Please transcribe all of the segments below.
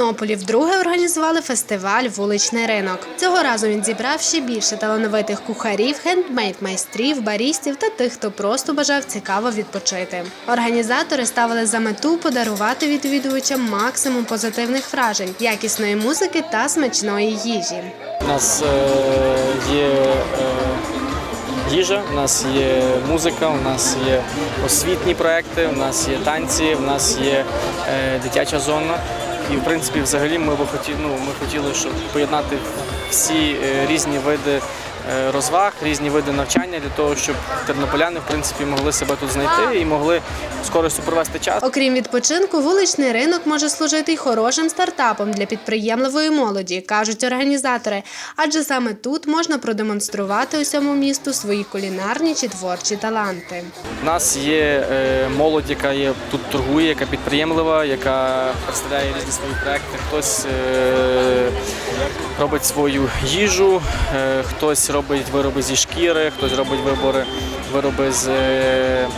Тернополі вдруге організували фестиваль Вуличний ринок. Цього разу він зібрав ще більше талановитих кухарів, хендмейд-майстрів, барістів та тих, хто просто бажав цікаво відпочити. Організатори ставили за мету подарувати відвідувачам максимум позитивних вражень, якісної музики та смачної їжі. У нас е, є е, їжа, у нас є музика, у нас є освітні проекти, у нас є танці, у нас є е, дитяча зона. І в принципі, взагалі, ми би хотіли, ну, ми хотіли, щоб поєднати всі е, різні види розваг, різні види навчання для того, щоб тернополяни в принципі могли себе тут знайти і могли з користю провести час. Окрім відпочинку, вуличний ринок може служити й хорошим стартапом для підприємливої молоді, кажуть організатори. Адже саме тут можна продемонструвати усьому місту свої кулінарні чи творчі таланти. У нас є е, молодь, яка є тут торгує, яка підприємлива, яка представляє різні свої проекти. Хтось е, робить свою їжу, е, хтось робить вироби зі шкіри, хтось робить вибори, вироби з е,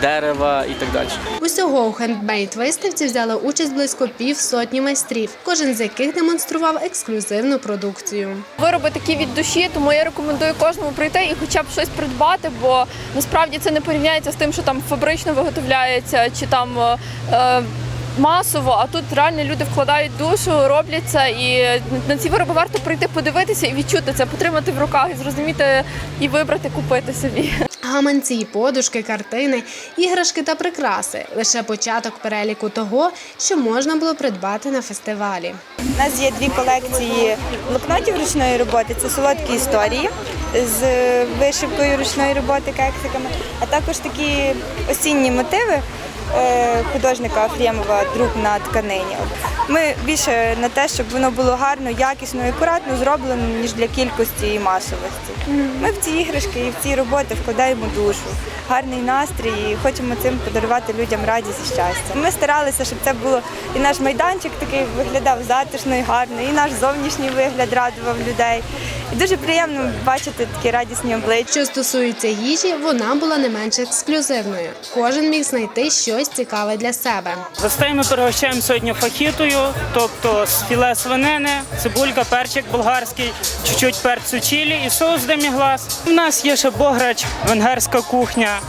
дерева і так далі. Усього у хендмейд виставці взяли участь близько пів сотні майстрів, кожен з яких демонстрував ексклюзивну продукцію. Вироби такі від душі, тому я рекомендую кожному прийти і хоча б щось придбати, бо насправді це не порівняється з тим, що там фабрично виготовляється чи там. е, е, Масово, а тут реально люди вкладають душу, роблять це, і на ці вироби варто прийти подивитися і відчути це, потримати в руках і зрозуміти і вибрати, купити собі. Гаманці, подушки, картини, іграшки та прикраси лише початок переліку того, що можна було придбати на фестивалі. У нас є дві колекції блокнотів ручної роботи. Це солодкі історії з вишивкою ручної роботи кексиками, а також такі осінні мотиви художника Ефремова друг на тканині. Ми більше на те, щоб воно було гарно, якісно і акуратно зроблено, ніж для кількості і масовості. Ми в ці іграшки і в ці роботи вкладаємо душу, гарний настрій і хочемо цим подарувати людям радість і щастя. Ми старалися, щоб це було і наш майданчик такий виглядав затишно і гарно, і наш зовнішній вигляд радував людей. І дуже приємно бачити такі радісні обличчя. Що стосується їжі, вона була не менш ексклюзивною. Кожен міг знайти щось цікаве для себе. Гостей ми пригощаємо сьогодні фахітою, тобто з філе свинини, цибулька, перчик болгарський, чуть-чуть перцю чилі і соус деміглас. У нас є ще бограч, венгерська кухня,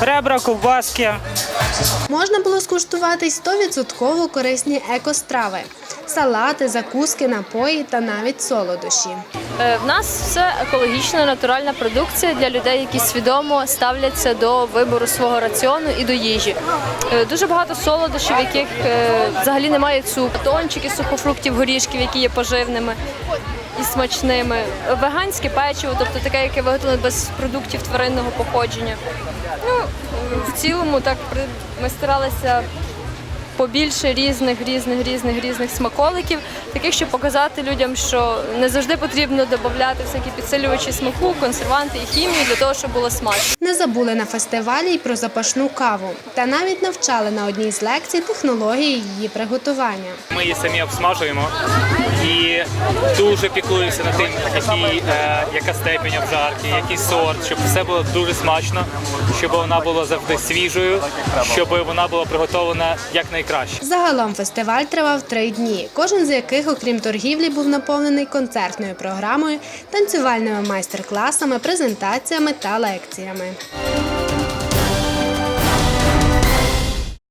ребра, ковбаски. Можна було скуштувати 100% корисні екострави, салати, закуски, напої та навіть солодощі. Е, В нас все екологічна, натуральна продукція для людей, які свідомо ставляться до вибору свого раціону і до їжі. Е, Дуже багато солодощів, яких е, взагалі немає цукру, тончики сухофруктів, горішків, які є поживними і смачними. Веганське печиво, тобто таке, яке виготовлене без продуктів тваринного походження. Ну, в цілому так ми старалися побільше різних, різних, різних, різних смаколиків, таких, щоб показати людям, що не завжди потрібно додати всякі підсилювачі смаку, консерванти і хімію для того, щоб було смачно. Не забули на фестивалі й про запашну каву, та навіть навчали на одній з лекцій технології її приготування. Ми її самі обсмажуємо і дуже піклуємося над тим, які, е, яка степень обжарки, який сорт, щоб все було дуже смачно, щоб вона була завжди свіжою, щоб вона була приготовлена якнайкраще. Загалом фестиваль тривав три дні, кожен з яких, окрім торгівлі, був наповнений концертною програмою, танцювальними майстер-класами, презентаціями та лекціями. Bye.